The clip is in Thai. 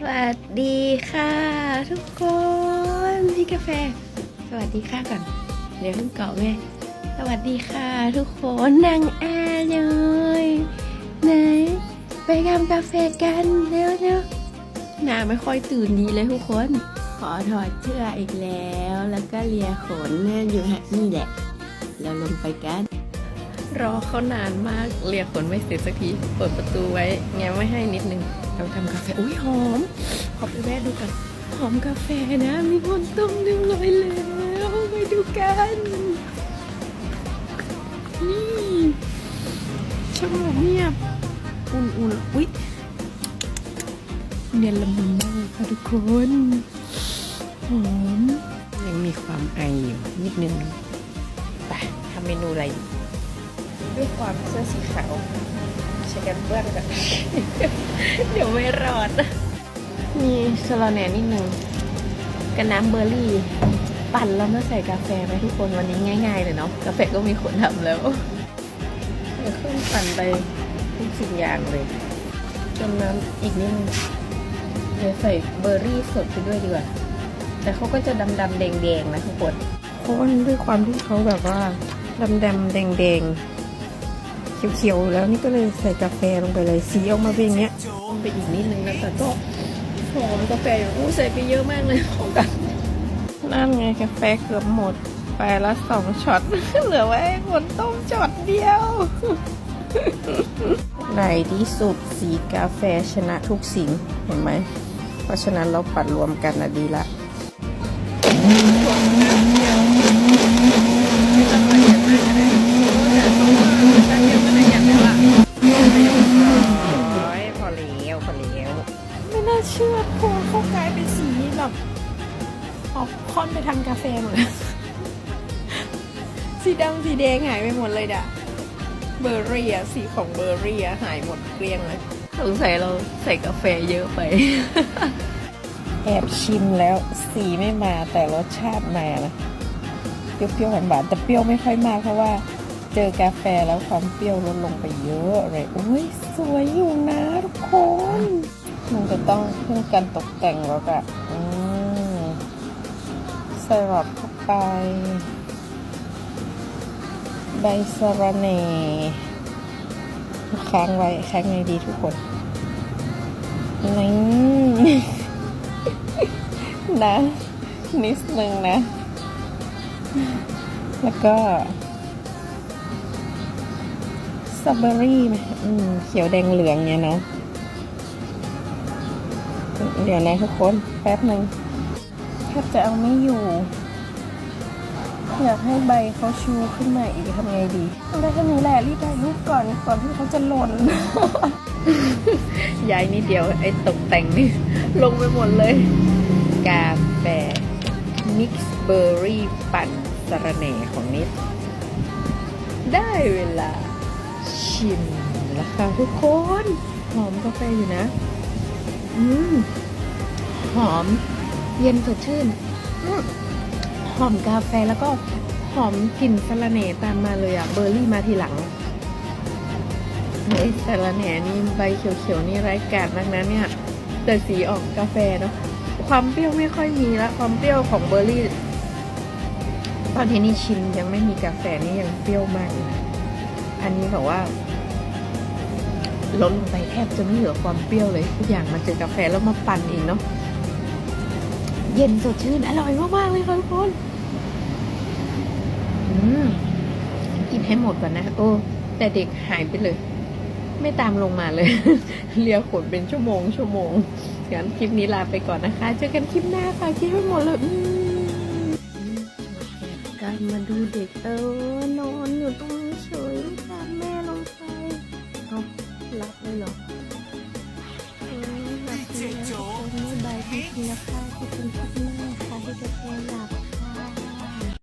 สวัสดีค่ะทุกคนพี่กาแฟ สวัสดีค่ะก่อนเดี๋ยวเพิ่งเกาะแม่สวัสดีค่ะทุกคนนางแอร์เลยไหนไปทำกาแฟกันเร็วเร็วหน้าไม่ค่อยตื่นดีเลยทุกคน ขอถอดเสื้ออีกแล้ว แล้วก็เลียขนเนี่ยอยู่ฮะนี่แหละ เราลงไปกัน รอเขานานมากเรียกขนไม่เสร็จสักทีเปิดประตูไว้แง้มไว้ให้นิดนึงเราทำกาแฟอุ้ยหอมขอไปแวะดูกันหอมกาแฟนะ มีคนต้มเรียบร้อยแล้วไปดูกันนี่ช่างเงียบอุ่นๆอุ๊ยเนียนละมุนมากค่ะทุกคนหอมยังมีความไออยู่นิดนึงไปทำเมนูอะไรดี ด้วยความเสื้อสีขาวใช้กันเปื้อนกันเดี๋ยวไม่รอด มีสโลแหนนิดนึงกับน้ำเบอร์รี่ ปั่นแล้วมาใส่กาแฟไหมทุกคนวันนี้ง่ายๆเลยเนาะกาแฟก็มีคนทำแล้วเดี๋ยวเครื่องปั่นไปทุกสิ่งอย่างเลยจนน้ำอีกนิดนึงเดี๋ยวใส่เบอร์รี่สดไปด้วยดีกว่า แต่เขาก็จะดำดำๆแดงๆนะทุกคนคนด้วยความที่เขาแบบว่าดำดำๆแดงแดงๆ เขียวๆแล้วนี่ก็เลยใส่กาแฟลงไปเลยสีออกมาเป็นอย่างเงี้ยลงไปอีกนิดนึงนะแต่ก็หอมกาแฟอยู่อู้ใส่ไปเยอะมากเลยของกันนั่นไงกาแฟเกือบหมดไปละสองช็อตเหลือไว้ให้คนต้มช็อตเดียวในที่สุดสีกาแฟชนะทุกสิ่งเห็นไหม เพราะฉะนั้นเราปัดรวมกันนะดีละ เชื่อพวเขากลายเป็นสีแบบออกค่อนไปทางกาแฟหมดเลยสีดำสีแดงหายไปหมดเลยด่ะเบอร์รี่อะสีของเบอร์รี่อะหายหมดเกลี้ยงเลยสงสัยเราใส่กาแฟเยอะไป แอบชิมแล้วสีไม่มาแต่รสชาติมานะเปรี้ยวๆหวานๆแต่เปรี้ยวไม่ค่อยมากเพราะว่าเจอกาแฟแล้วความเปรี้ยวลดลงไปเยอะเลยอุ้ยสวยอยู่นะทุกคน มันจะต้องเพิ่มการตกแต่งแล้วอะอืมใส่หลอดเข้าไป ใบสะระแหน่ค้างไว้ค้างไงดีทุกคนนี่นะ นิดนึงนะ แล้วก็สตรอเบอรี่ไหมอืม เขียวแดงเหลืองเนี่ยเนาะ เดี๋ยวนะทุกคน แป๊บหนึ่งแทบจะเอาไม่อยู่ อยากให้ใบเขาชูขึ้นมาอีกทำไงดีได้แค่นี้แหละรีบถ่ายรูปก่อนก่อนที่เขาจะหล่นย้ายนิดเดียวไอ้ตกแต่งนี่ ลงไปหมดเลย กาแฟมิกซ์เบอร์รี่ปั่นสระแหน่ของนิด ได้เวลาชิมแล้วค่ะทุกคน หอมกาแฟอยู่นะ อืม หอม เย็นสดชื่น หอมกาแฟแล้วก็หอมกลิ่นสะระแหน่ตามมาเลยอะเบอร์รี่มาทีหลังเฮ้ยสะระแหน่นี่ใบเขียวๆนี่ไร้กาดมากนะเนี่ยแต่สีออกกาแฟเนาะความเปรี้ยวไม่ค่อยมีละความเปรี้ยวของเบอร์รี่ ตอนที่นี่ชิมยังไม่มีกาแฟนี่ยังเปรี้ยวมากนะอันนี้แบบว่าลดลงไปแทบจะไม่เหลือความเปรี้ยวเลยทุกอย่างมาเจอกาแฟแล้วมาปั่นเองเนาะ เย็นสดชื่น อร่อยมากๆเลยค่ะทุกคนอืมกินให้หมดก่อนนะ โอ้แต่เด็กหายไปเลย ไม่ตามลงมาเลย เลียขนเป็นชั่วโมง ชั่วโมงงั้นคลิปนี้ลาไปก่อนนะคะ เจอกันคลิปหน้าค่ะกินให้หมดเลยอืมการมาดูเด็กเออนอนอยู่ตรงนี้เฉยไม่ตามแม่ลงไปเอารับเลยเหรอเอ คุณค่ายทุกทีนะคะที่เป็นคลิปหน้าค่ะที่ะพยายาม